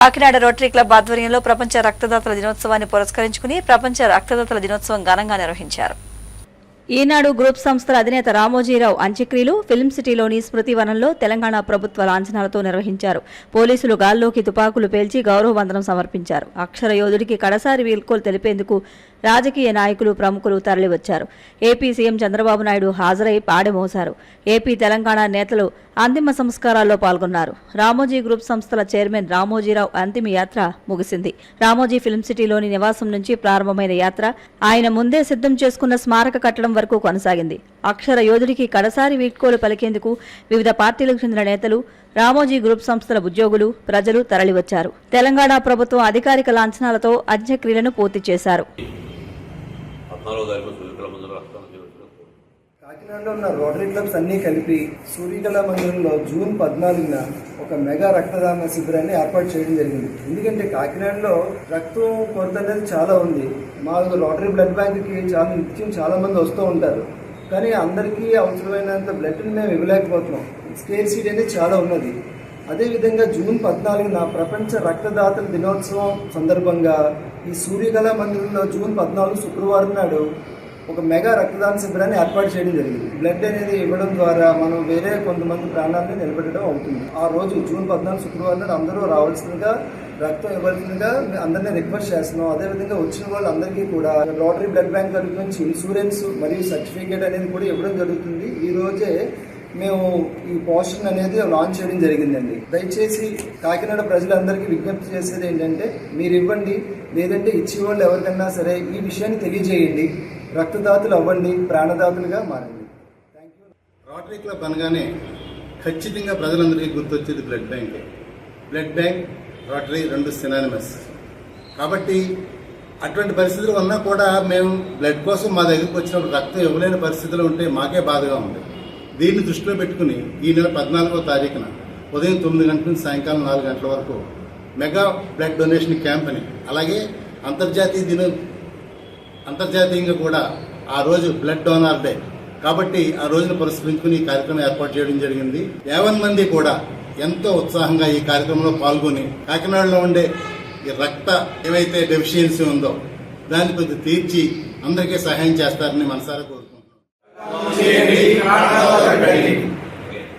Kakinada rotary club ఆధ్వర్యంలో ప్రపంచ రక్తదాతల దినోత్సవాన్ని పురస్కరించుకుని ప్రపంచ రక్తదాతల దినోత్సవం ఘనంగా నిర్వహించారు. ఈనాడు గ్రూప్ సంస్థల అధినేత రామోజీరావు అంత్యక్రియలు ఫిల్మ్ సిటీలోని స్మృతి వనంలో తెలంగాణ ప్రభుత్వ లాంఛనాలతో నిర్వహించారు. పోలీసులు గాల్లోకి తుపాకులు పేల్చి గౌరవ వందనం సమర్పించారు. అక్షర యోధుడికి కడసారి వీల్కోలు తెలిపేందుకు రాజకీయ నాయకులు ప్రముఖులు తరలివచ్చారు. ఏపీ సీఎం చంద్రబాబు నాయుడు హాజరై పాడెమోశారు ఏపీ తెలంగాణ నేతలు అంతిమ సంస్కారాల్లో పాల్గొన్నారు. రామోజీ గ్రూప్ సంస్థల చైర్మన్ రామోజీరావు అంతిమ యాత్ర ముగిసింది. రామోజీ ఫిల్మ్ సిటీలోని నివాసం నుంచి ప్రారంభమైన యాత్ర ఆయన ముందే సిద్ధం చేసుకున్న స్మారక కట్టడం వరకు కొనసాగింది. అక్షర యోధుడికి కడసారి వీడ్కోలు పలికేందుకు వివిధ పార్టీలకు చెందిన నేతలు రామోజీ గ్రూప్ సంస్థల ఉద్యోగులు ప్రజలు తరలివచ్చారు. తెలంగాణ ప్రభుత్వం అధికారిక లాంఛనాలతో అంత్యక్రియలను పూర్తి చేశారు. కాకినాడలో ఉన్న రోటరీ క్లబ్స్ అన్నీ కలిపి సూర్యకళ మందిరంలో జూన్ పద్నాలుగున ఒక మెగా రక్తదాన శిబిరాన్ని ఏర్పాటు చేయడం జరిగింది. ఎందుకంటే కాకినాడలో రక్తం కొరత అనేది చాలా ఉంది. మా రోటరీ బ్లడ్ బ్యాంక్కి చాలా నిత్యం చాలా మంది వస్తూ ఉంటారు. కానీ అందరికీ అవసరమైనంత బ్లడ్ని మేము ఇవ్వలేకపోతున్నాం. స్కేర్ సీట్ అనేది చాలా ఉన్నది. అదేవిధంగా జూన్ పద్నాలుగున ప్రపంచ రక్తదాతల దినోత్సవం సందర్భంగా ఈ సూర్యకళ మందిరంలో జూన్ పద్నాలుగు శుక్రవారం నాడు ఒక మెగా రక్తదాన శిబిరాన్ని ఏర్పాటు చేయడం జరిగింది. బ్లడ్ అనేది ఇవ్వడం ద్వారా మనం వేరే కొంతమంది ప్రాణాలను నిలబెట్టడం అవుతుంది. ఆ రోజు జూన్ పద్నాలుగు శుక్రవారం నాడు అందరూ రావాల్సిందిగా రక్తం ఇవ్వాల్సిందిగా అందరినీ రిక్వెస్ట్ చేస్తున్నాం. అదేవిధంగా వచ్చిన వాళ్ళందరికీ కూడా రోటరీ బ్లడ్ బ్యాంక్ తరఫు నుంచి ఇన్సూరెన్స్ మరియు సర్టిఫికేట్ అనేది కూడా ఇవ్వడం జరుగుతుంది. ఈ రోజే మేము ఈ పోస్టర్ అనేది లాంచ్ చేయడం జరిగిందండి. దయచేసి కాకినాడ ప్రజలందరికీ విజ్ఞప్తి చేసేది ఏంటంటే మీరు ఇవ్వండి లేదంటే ఇచ్చేవాళ్ళు ఎవరికన్నా సరే ఈ విషయాన్ని తెలియజేయండి. రక్తదాతలు అవ్వండి ప్రాణదాతలుగా మారండి. థ్యాంక్ యూ రోటరీ క్లబ్ అనగానే ఖచ్చితంగా ప్రజలందరికీ గుర్తొచ్చేది blood bank blood bank rotary రెండు సినానిమస్ కాబట్టి అటువంటి పరిస్థితులు ఉన్నా కూడా మేము బ్లడ్ కోసం మా దగ్గరికి వచ్చినప్పుడు రక్తం ఇవ్వలేని పరిస్థితులు ఉంటే మాకే బాధగా ఉంది. దీన్ని దృష్టిలో పెట్టుకుని ఈ నెల పద్నాలుగో తారీఖున ఉదయం తొమ్మిది గంటల నుంచి సాయంకాలం నాలుగు గంటల వరకు మెగా బ్లడ్ డొనేషన్ క్యాంప్ అని అలాగే అంతర్జాతీయ దిన అంతర్జాతీయంగా కూడా ఆ రోజు బ్లడ్ డోనార్ డే. కాబట్టి ఆ రోజును పురస్కరించుకుని ఈ కార్యక్రమం ఏర్పాటు చేయడం జరిగింది. యావన్ మంది కూడా ఎంతో ఉత్సాహంగా ఈ కార్యక్రమంలో పాల్గొని కాకినాడలో ఉండే ఈ రక్త ఏవైతే డెఫిషియన్సీ ఉందో దాన్ని కొద్ది తీర్చి అందరికీ సహాయం చేస్తారని మనసారా కోరుకుంటున్నాం.